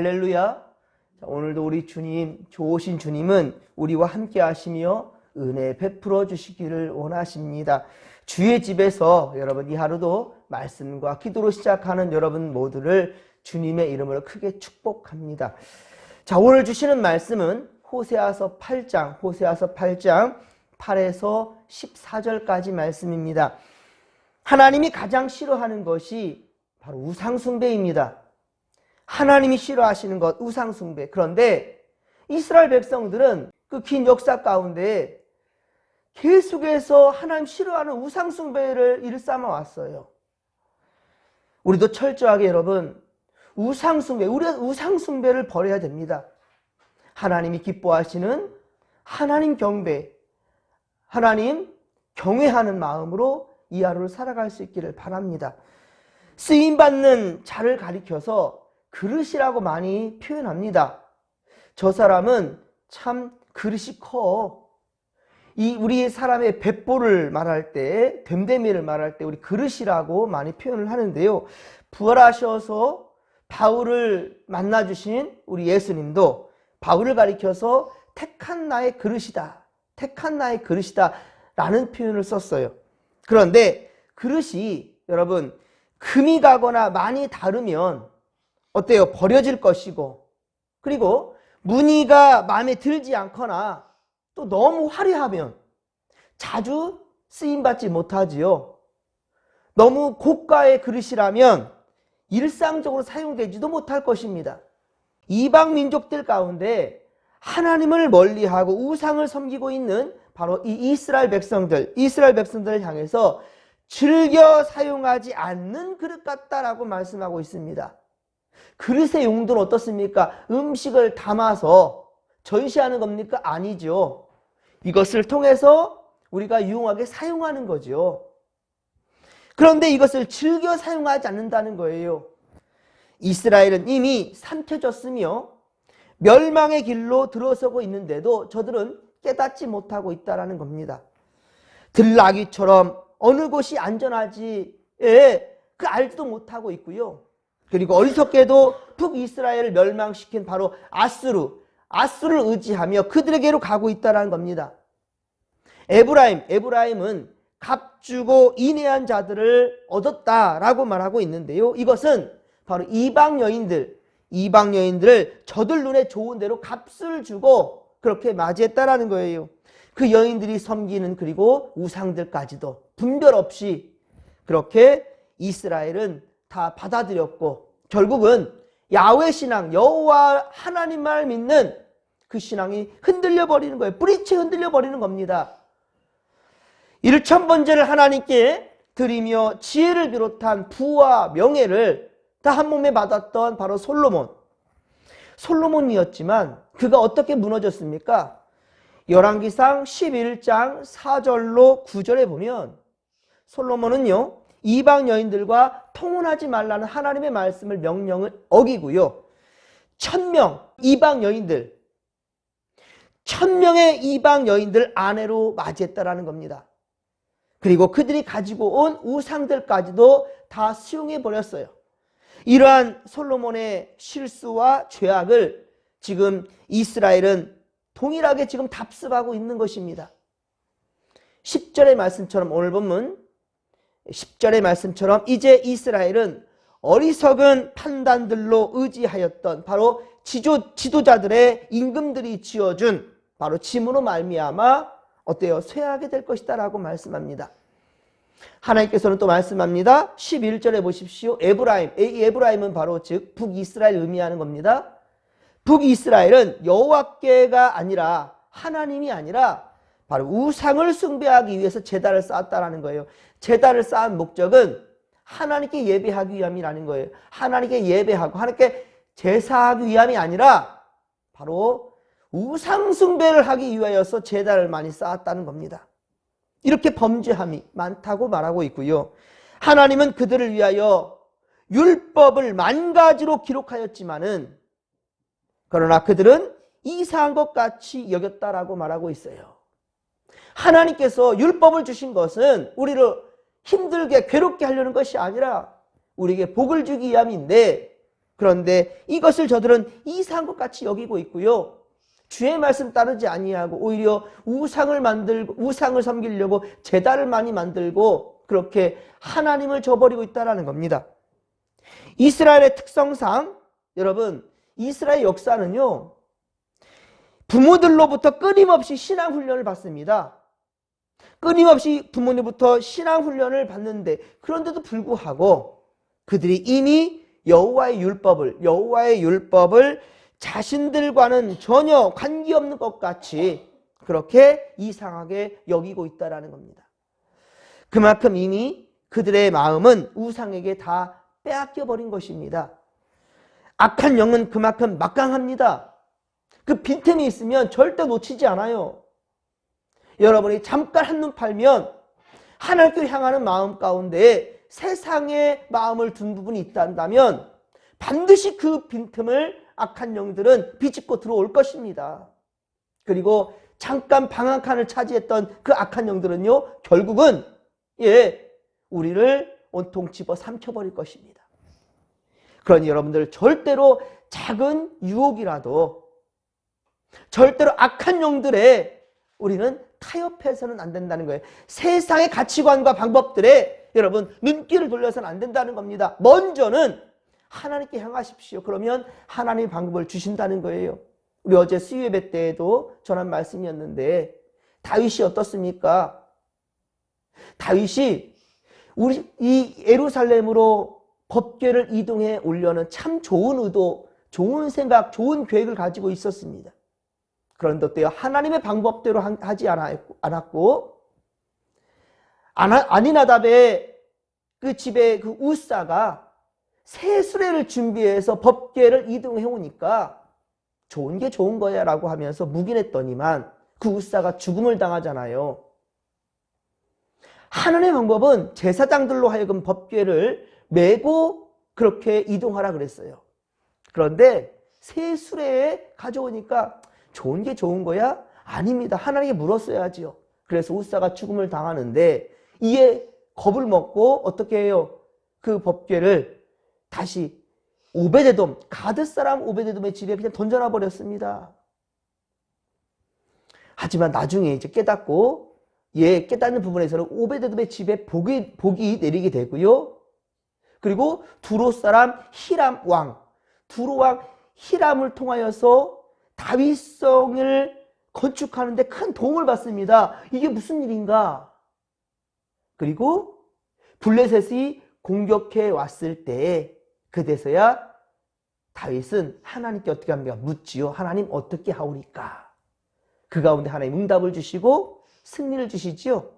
할렐루야. 자, 오늘도 우리 주님, 좋으신 주님은 우리와 함께 하시며 은혜 베풀어 주시기를 원하십니다. 주의 집에서 여러분 이 하루도 말씀과 기도로 시작하는 여러분 모두를 주님의 이름으로 크게 축복합니다. 자, 오늘 주시는 말씀은 호세아서 8장, 호세아서 8장 8에서 14절까지 말씀입니다. 하나님이 가장 싫어하는 것이 바로 우상숭배입니다. 하나님이 싫어하시는 것, 우상숭배. 그런데 이스라엘 백성들은 그 긴 역사 가운데 계속해서 하나님 싫어하는 우상숭배를 일삼아 왔어요. 우리도 철저하게 여러분, 우상숭배, 우리가 우상숭배를 버려야 됩니다. 하나님이 기뻐하시는 하나님 경배, 하나님 경외하는 마음으로 이 하루를 살아갈 수 있기를 바랍니다. 쓰임받는 자를 가리켜서 그릇이라고 많이 표현합니다. 저 사람은 참 그릇이 커. 이 우리 사람의 백보를 말할 때, 됨됨이를 말할 때 우리 그릇이라고 많이 표현을 하는데요. 부활하셔서 바울을 만나 주신 우리 예수님도 바울을 가리켜서 택한 나의 그릇이다. 택한 나의 그릇이다. 라는 표현을 썼어요. 그런데 그릇이 여러분 금이 가거나 많이 다르면 어때요? 버려질 것이고 그리고 무늬가 마음에 들지 않거나 또 너무 화려하면 자주 쓰임받지 못하지요. 너무 고가의 그릇이라면 일상적으로 사용되지도 못할 것입니다. 이방 민족들 가운데 하나님을 멀리하고 우상을 섬기고 있는 바로 이 이스라엘 백성들, 이스라엘 백성들을 향해서 즐겨 사용하지 않는 그릇 같다라고 말씀하고 있습니다. 그릇의 용도는 어떻습니까? 음식을 담아서 전시하는 겁니까? 아니죠. 이것을 통해서 우리가 유용하게 사용하는 거죠. 그런데 이것을 즐겨 사용하지 않는다는 거예요. 이스라엘은 이미 삼켜졌으며 멸망의 길로 들어서고 있는데도 저들은 깨닫지 못하고 있다는 겁니다. 들나귀처럼 어느 곳이 안전하지 예, 그 알지도 못하고 있고요. 그리고 어리석게도 북이스라엘을 멸망시킨 바로 아스루, 아스를 의지하며 그들에게로 가고 있다는 겁니다. 에브라임, 에브라임은 값주고 인해한 자들을 얻었다라고 말하고 있는데요. 이것은 바로 이방 여인들, 이방 여인들을 저들 눈에 좋은 대로 값을 주고 그렇게 맞이했다라는 거예요. 그 여인들이 섬기는 그리고 우상들까지도 분별 없이 그렇게 이스라엘은 다 받아들였고 결국은 야훼 신앙, 여호와 하나님만 믿는 그 신앙이 흔들려 버리는 거예요. 뿌리채 흔들려 버리는 겁니다. 이를 천 번째를 하나님께 드리며 지혜를 비롯한 부와 명예를 다 한 몸에 받았던 바로 솔로몬. 솔로몬이었지만 그가 어떻게 무너졌습니까? 열왕기상 11장 4절로 9절에 보면 솔로몬은요. 이방 여인들과 통혼하지 말라는 하나님의 말씀을 명령을 어기고요. 천명 이방 여인들 천명의 이방 여인들 아내로 맞이했다라는 겁니다. 그리고 그들이 가지고 온 우상들까지도 다 수용해 버렸어요. 이러한 솔로몬의 실수와 죄악을 지금 이스라엘은 동일하게 지금 답습하고 있는 것입니다. 10절의 말씀처럼 오늘 본문 10절의 말씀처럼 이제 이스라엘은 어리석은 판단들로 의지하였던 바로 지조, 지도자들의 임금들이 지어준 바로 짐으로 말미암아 어때요? 쇠하게 될 것이다 라고 말씀합니다. 하나님께서는 또 말씀합니다. 11절에 보십시오. 에브라임, 이 에브라임은 바로 즉 북이스라엘 의미하는 겁니다. 북이스라엘은 여호와께가 아니라 하나님이 아니라 바로 우상을 숭배하기 위해서 제단을 쌓았다라는 거예요. 제단을 쌓은 목적은 하나님께 예배하기 위함이라는 거예요. 하나님께 예배하고 하나님께 제사하기 위함이 아니라 바로 우상 숭배를 하기 위하여서 제단을 많이 쌓았다는 겁니다. 이렇게 범죄함이 많다고 말하고 있고요. 하나님은 그들을 위하여 율법을 만 가지로 기록하였지만은 그러나 그들은 이상한 것 같이 여겼다라고 말하고 있어요. 하나님께서 율법을 주신 것은 우리를 힘들게 괴롭게 하려는 것이 아니라 우리에게 복을 주기 위함인데 그런데 이것을 저들은 이상한 것 같이 여기고 있고요. 주의 말씀 따르지 아니하고 오히려 우상을 만들고 우상을 섬기려고 제단을 많이 만들고 그렇게 하나님을 저버리고 있다라는 겁니다. 이스라엘의 특성상 여러분 이스라엘 역사는요. 부모들로부터 끊임없이 신앙 훈련을 받습니다. 끊임없이 부모님부터 신앙 훈련을 받는데 그런데도 불구하고 그들이 이미 여호와의 율법을 여호와의 율법을 자신들과는 전혀 관계없는 것 같이 그렇게 이상하게 여기고 있다라는 겁니다. 그만큼 이미 그들의 마음은 우상에게 다 빼앗겨 버린 것입니다. 악한 영은 그만큼 막강합니다. 그 빈틈이 있으면 절대 놓치지 않아요. 여러분이 잠깐 한눈 팔면 하나님께 향하는 마음 가운데 세상의 마음을 둔 부분이 있다면 반드시 그 빈틈을 악한 영들은 비집고 들어올 것입니다. 그리고 잠깐 방한칸을 차지했던 그 악한 영들은요, 결국은, 예, 우리를 온통 집어 삼켜버릴 것입니다. 그러니 여러분들 절대로 작은 유혹이라도 절대로 악한 영들의 우리는 타협해서는 안 된다는 거예요. 세상의 가치관과 방법들에 여러분 눈길을 돌려서는 안 된다는 겁니다. 먼저는 하나님께 향하십시오. 그러면 하나님의 방법을 주신다는 거예요. 우리 어제 수요예배 때에도 전한 말씀이었는데 다윗이 어떻습니까? 다윗이 우리 이 예루살렘으로 법궤를 이동해 올려는 참 좋은 의도, 좋은 생각, 좋은 계획을 가지고 있었습니다. 그런데 어때요? 하나님의 방법대로 하지 않았고 아니나답의 그 집에 그 우사가 새 수레를 준비해서 법계를 이동해 오니까 좋은 게 좋은 거야 라고 하면서 묵인했더니만 그 우사가 죽음을 당하잖아요. 하나님의 방법은 제사장들로 하여금 법궤를 메고 그렇게 이동하라 그랬어요. 그런데 새 수레에 가져오니까 좋은 게 좋은 거야? 아닙니다. 하나님께 물었어야지요. 그래서 우사가 죽음을 당하는데 이에 겁을 먹고 어떻게 해요? 그 법궤를 다시 오베데돔 가드 사람 오베데돔의 집에 그냥 던져놔 버렸습니다. 하지만 나중에 이제 깨닫고 예 깨닫는 부분에서는 오베데돔의 집에 복이 복이 내리게 되고요. 그리고 두로 사람 히람 왕 두로 왕 히람을 통하여서 다윗성을 건축하는데 큰 도움을 받습니다. 이게 무슨 일인가? 그리고 블레셋이 공격해 왔을 때 그때서야 다윗은 하나님께 어떻게 합니까? 묻지요. 하나님 어떻게 하오리까? 그 가운데 하나님 응답을 주시고 승리를 주시지요.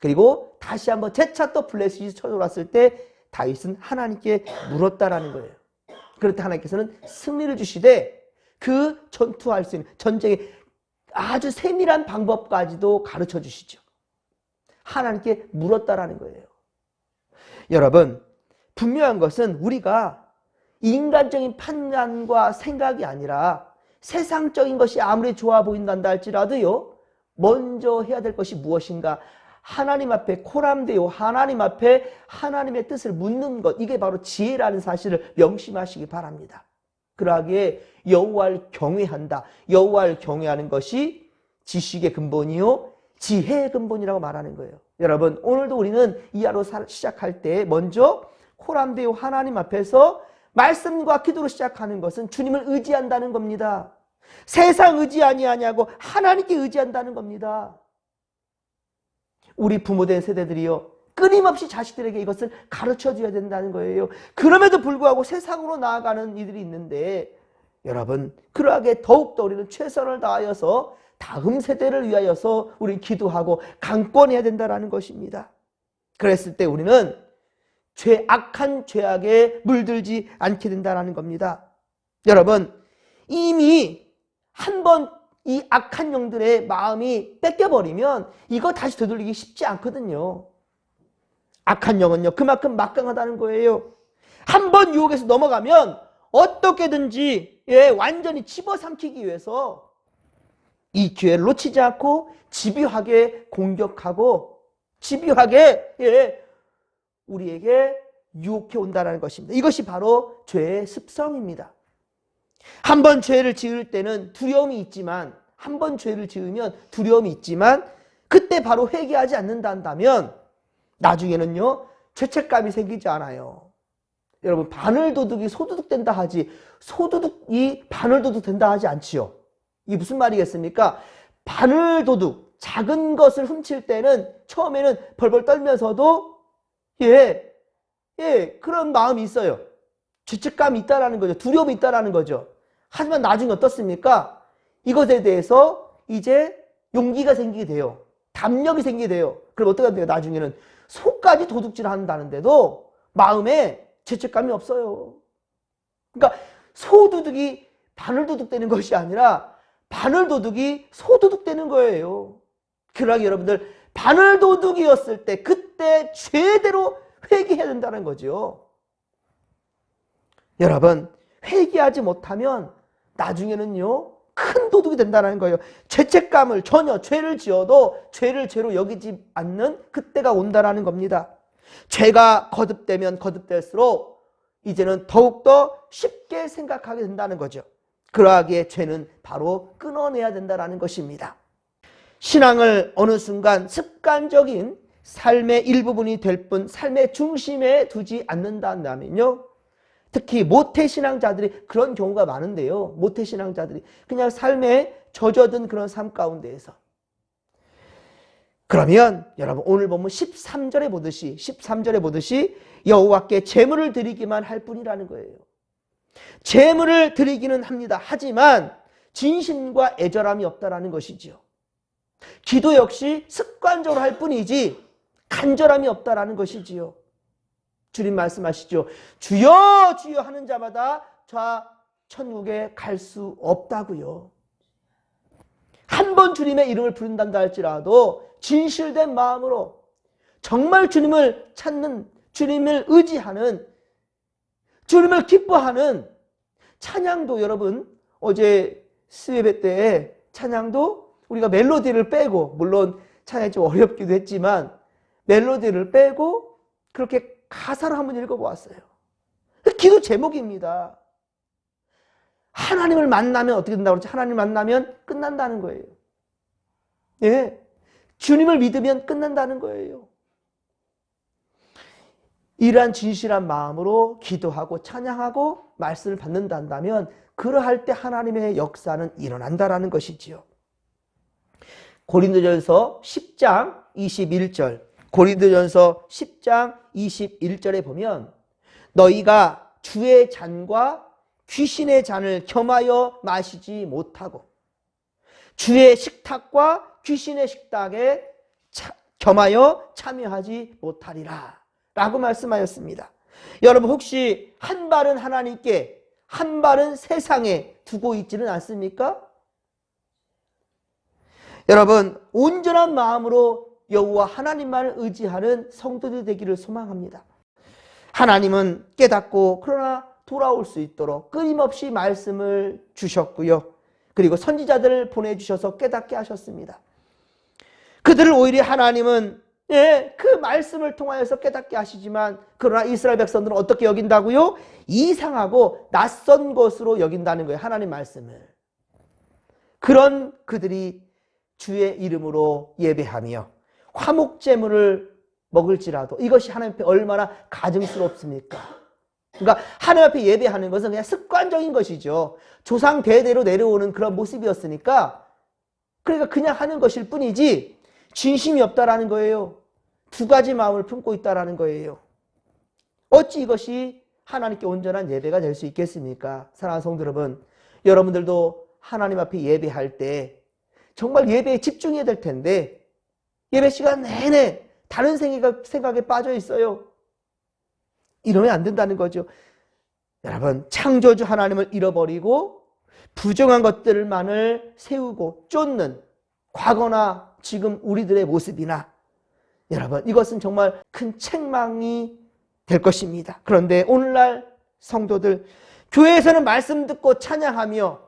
그리고 다시 한번 재차 또 블레셋이 쳐들어왔을 때 다윗은 하나님께 물었다라는 거예요. 때 하나님께서는 승리를 주시되 그 전투할 수 있는 전쟁의 아주 세밀한 방법까지도 가르쳐 주시죠. 하나님께 물었다라는 거예요. 여러분, 분명한 것은 우리가 인간적인 판단과 생각이 아니라 세상적인 것이 아무리 좋아 보인단다 할지라도요, 먼저 해야 될 것이 무엇인가? 하나님 앞에 코람되어 하나님 앞에 하나님의 뜻을 묻는 것, 이게 바로 지혜라는 사실을 명심하시기 바랍니다. 그러하기에 여호와를 경외한다. 여호와를 경외하는 것이 지식의 근본이요 지혜의 근본이라고 말하는 거예요. 여러분 오늘도 우리는 이 하루 시작할 때 먼저 코람데오 하나님 앞에서 말씀과 기도로 시작하는 것은 주님을 의지한다는 겁니다. 세상 의지 아니하냐고 하나님께 의지한다는 겁니다. 우리 부모된 세대들이요. 끊임없이 자식들에게 이것을 가르쳐 줘야 된다는 거예요. 그럼에도 불구하고 세상으로 나아가는 이들이 있는데 여러분 그러하게 더욱더 우리는 최선을 다하여서 다음 세대를 위하여서 우리 기도하고 강권해야 된다는 것입니다. 그랬을 때 우리는 죄 악한 죄악에 물들지 않게 된다는 겁니다. 여러분 이미 한 번 이 악한 영들의 마음이 뺏겨버리면 이거 다시 되돌리기 쉽지 않거든요. 악한 영은요 그만큼 막강하다는 거예요. 한 번 유혹에서 넘어가면 어떻게든지 예, 완전히 집어삼키기 위해서 이 기회를 놓치지 않고 집요하게 공격하고 집요하게 예, 우리에게 유혹해 온다는 것입니다. 이것이 바로 죄의 습성입니다. 한 번 죄를 지을 때는 두려움이 있지만 한 번 죄를 지으면 두려움이 있지만 그때 바로 회개하지 않는다면 나중에는요 죄책감이 생기지 않아요. 여러분 바늘도둑이 소도둑 된다 하지 소도둑이 바늘도둑 된다 하지 않지요. 이게 무슨 말이겠습니까? 바늘도둑 작은 것을 훔칠 때는 처음에는 벌벌 떨면서도 예, 예 그런 마음이 있어요. 죄책감이 있다라는 거죠. 두려움이 있다라는 거죠. 하지만 나중에 어떻습니까? 이것에 대해서 이제 용기가 생기게 돼요. 담력이 생기게 돼요. 그럼 어떻게 돼요? 나중에는 속까지 도둑질 한다는데도 마음에 죄책감이 없어요. 그러니까 소도둑이 바늘도둑 되는 것이 아니라 바늘도둑이 소도둑 되는 거예요. 그러나 여러분들 바늘도둑이었을 때 그때 죄대로 회개해야 된다는 거죠. 여러분 회개하지 못하면 나중에는요 큰 도둑이 된다는 거예요. 죄책감을 전혀 죄를 지어도 죄를 죄로 여기지 않는 그때가 온다라는 겁니다. 죄가 거듭되면 거듭될수록 이제는 더욱더 쉽게 생각하게 된다는 거죠. 그러하기에 죄는 바로 끊어내야 된다는 것입니다. 신앙을 어느 순간 습관적인 삶의 일부분이 될 뿐 삶의 중심에 두지 않는다면요. 특히 모태신앙자들이 그런 경우가 많은데요. 모태신앙자들이 그냥 삶에 젖어든 그런 삶 가운데에서 그러면 여러분 오늘 보면 13절에 보듯이 13절에 보듯이 여호와께 제물을 드리기만 할 뿐이라는 거예요. 제물을 드리기는 합니다. 하지만 진심과 애절함이 없다라는 것이지요. 기도 역시 습관적으로 할 뿐이지 간절함이 없다라는 것이지요. 주님 말씀하시죠. 주여 주여 하는 자마다 자 천국에 갈 수 없다고요. 한 번 주님의 이름을 부른단다 할지라도 진실된 마음으로 정말 주님을 찾는 주님을 의지하는 주님을 기뻐하는 찬양도 여러분 어제 스웨베 때 찬양도 우리가 멜로디를 빼고 물론 찬양이 좀 어렵기도 했지만 멜로디를 빼고 그렇게 가사를 한번 읽어보았어요. 기도 제목입니다. 하나님을 만나면 어떻게 된다고 그러지? 하나님을 만나면 끝난다는 거예요. 예. 주님을 믿으면 끝난다는 거예요. 이러한 진실한 마음으로 기도하고 찬양하고 말씀을 받는다면 그러할 때 하나님의 역사는 일어난다라는 것이지요. 고린도전서 10장 21절 고린도전서 10장 21절에 보면 너희가 주의 잔과 귀신의 잔을 겸하여 마시지 못하고 주의 식탁과 귀신의 식탁에 차, 겸하여 참여하지 못하리라 라고 말씀하였습니다. 여러분 혹시 한 발은 하나님께 한 발은 세상에 두고 있지는 않습니까? 여러분 온전한 마음으로 여호와 하나님만을 의지하는 성도들 되기를 소망합니다. 하나님은 깨닫고 그러나 돌아올 수 있도록 끊임없이 말씀을 주셨고요. 그리고 선지자들을 보내주셔서 깨닫게 하셨습니다. 그들을 오히려 하나님은 예, 그 말씀을 통하여서 깨닫게 하시지만 그러나 이스라엘 백성들은 어떻게 여긴다고요? 이상하고 낯선 것으로 여긴다는 거예요. 하나님 말씀을. 그런 그들이 주의 이름으로 예배하며 화목제물을 먹을지라도 이것이 하나님 앞에 얼마나 가증스럽습니까? 그러니까 하나님 앞에 예배하는 것은 그냥 습관적인 것이죠. 조상 대대로 내려오는 그런 모습이었으니까 그러니까 그냥 하는 것일 뿐이지 진심이 없다라는 거예요. 두 가지 마음을 품고 있다라는 거예요. 어찌 이것이 하나님께 온전한 예배가 될 수 있겠습니까? 사랑하는 성도 여러분, 여러분들도 하나님 앞에 예배할 때 정말 예배에 집중해야 될 텐데 예배 시간 내내 다른 생각에, 빠져 있어요. 이러면 안 된다는 거죠. 여러분, 창조주 하나님을 잃어버리고 부정한 것들만을 세우고 쫓는 과거나 지금 우리들의 모습이나 여러분, 이것은 정말 큰 책망이 될 것입니다. 그런데 오늘날 성도들, 교회에서는 말씀 듣고 찬양하며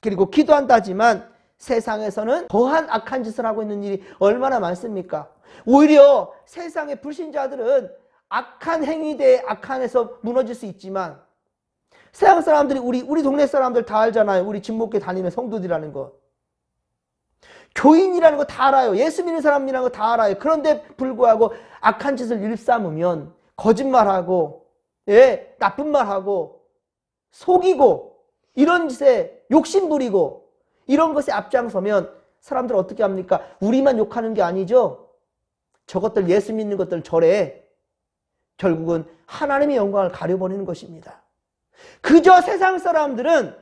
그리고 기도한다지만 세상에서는 더한 악한 짓을 하고 있는 일이 얼마나 많습니까? 오히려 세상의 불신자들은 악한 행위 대 악한에서 무너질 수 있지만 세상 사람들이 우리 우리 동네 사람들 다 알잖아요. 우리 진목교 다니는 성도들이라는 거. 교인이라는 거 다 알아요. 예수 믿는 사람이라는 거 다 알아요. 그런데 불구하고 악한 짓을 일삼으면 거짓말하고 예, 나쁜 말하고 속이고 이런 짓에 욕심 부리고 이런 것에 앞장서면 사람들 어떻게 합니까? 우리만 욕하는 게 아니죠. 저것들 예수 믿는 것들 절에 결국은 하나님의 영광을 가려버리는 것입니다. 그저 세상 사람들은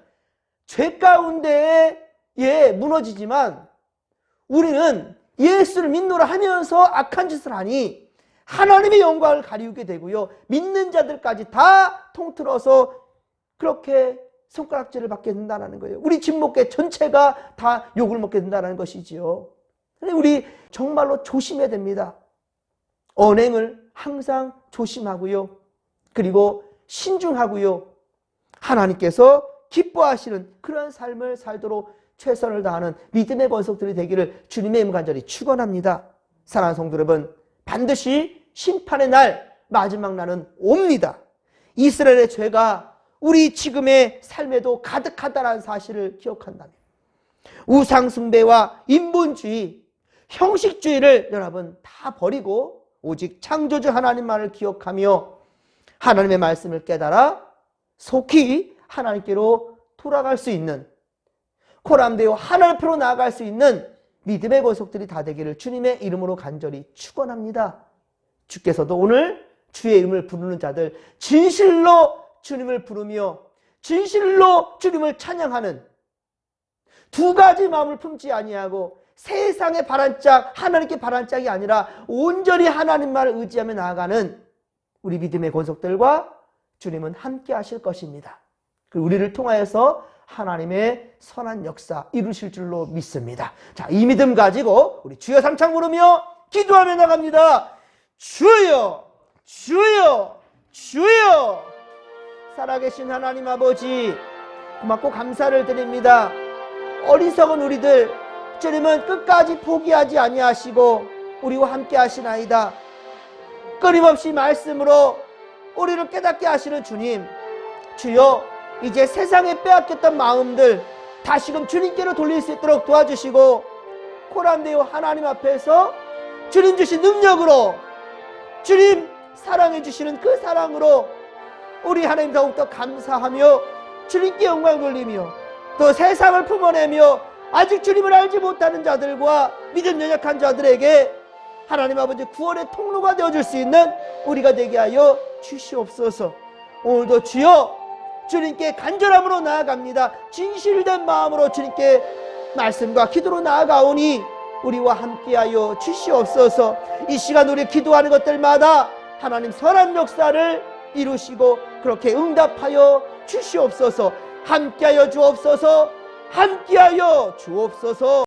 죄 가운데에 예, 무너지지만 우리는 예수를 믿노라 하면서 악한 짓을 하니 하나님의 영광을 가리우게 되고요. 믿는 자들까지 다 통틀어서 그렇게 손가락질을 받게 된다는 거예요. 우리 진목계 전체가 다 욕을 먹게 된다는 것이지요. 우리 정말로 조심해야 됩니다. 언행을 항상 조심하고요. 그리고 신중하고요. 하나님께서 기뻐하시는 그런 삶을 살도록 최선을 다하는 믿음의 권속들이 되기를 주님의 이름 간절히 축원합니다. 사랑하는 성도 여러분, 반드시 심판의 날 마지막 날은 옵니다. 이스라엘의 죄가 우리 지금의 삶에도 가득하다는 사실을 기억한다면 우상숭배와 인본주의, 형식주의를 여러분 다 버리고 오직 창조주 하나님만을 기억하며 하나님의 말씀을 깨달아 속히 하나님께로 돌아갈 수 있는 코람되어 하나님 앞으로 나아갈 수 있는 믿음의 권속들이 다 되기를 주님의 이름으로 간절히 축원합니다. 주께서도 오늘 주의 이름을 부르는 자들 진실로 주님을 부르며 진실로 주님을 찬양하는 두 가지 마음을 품지 아니하고 세상의 바란짝 하나님께 바란짝이 아니라 온전히 하나님만을 의지하며 나아가는 우리 믿음의 권속들과 주님은 함께 하실 것입니다. 그리고 우리를 통하여서 하나님의 선한 역사 이루실 줄로 믿습니다. 자, 이 믿음 가지고 우리 주여 삼창 부르며 기도하며 나갑니다. 주여, 주여, 주여. 살아계신 하나님 아버지, 고맙고 감사를 드립니다. 어리석은 우리들, 주님은 끝까지 포기하지 아니하시고 우리와 함께 하시나이다. 끊임없이 말씀으로 우리를 깨닫게 하시는 주님, 주여 이제 세상에 빼앗겼던 마음들 다시금 주님께로 돌릴 수 있도록 도와주시고 코란데요 하나님 앞에서 주님 주신 능력으로 주님 사랑해 주시는 그 사랑으로 우리 하나님 더욱더 감사하며 주님께 영광 돌리며 또 세상을 품어내며 아직 주님을 알지 못하는 자들과 믿음 연약한 자들에게 하나님 아버지 구원의 통로가 되어줄 수 있는 우리가 되게 하여 주시옵소서. 오늘도 주여 주님께 간절함으로 나아갑니다. 진실된 마음으로 주님께 말씀과 기도로 나아가오니 우리와 함께하여 주시옵소서. 이 시간 우리 기도하는 것들마다 하나님 선한 역사를 이루시고 그렇게 응답하여 주시옵소서 함께하여 주옵소서 함께하여 주옵소서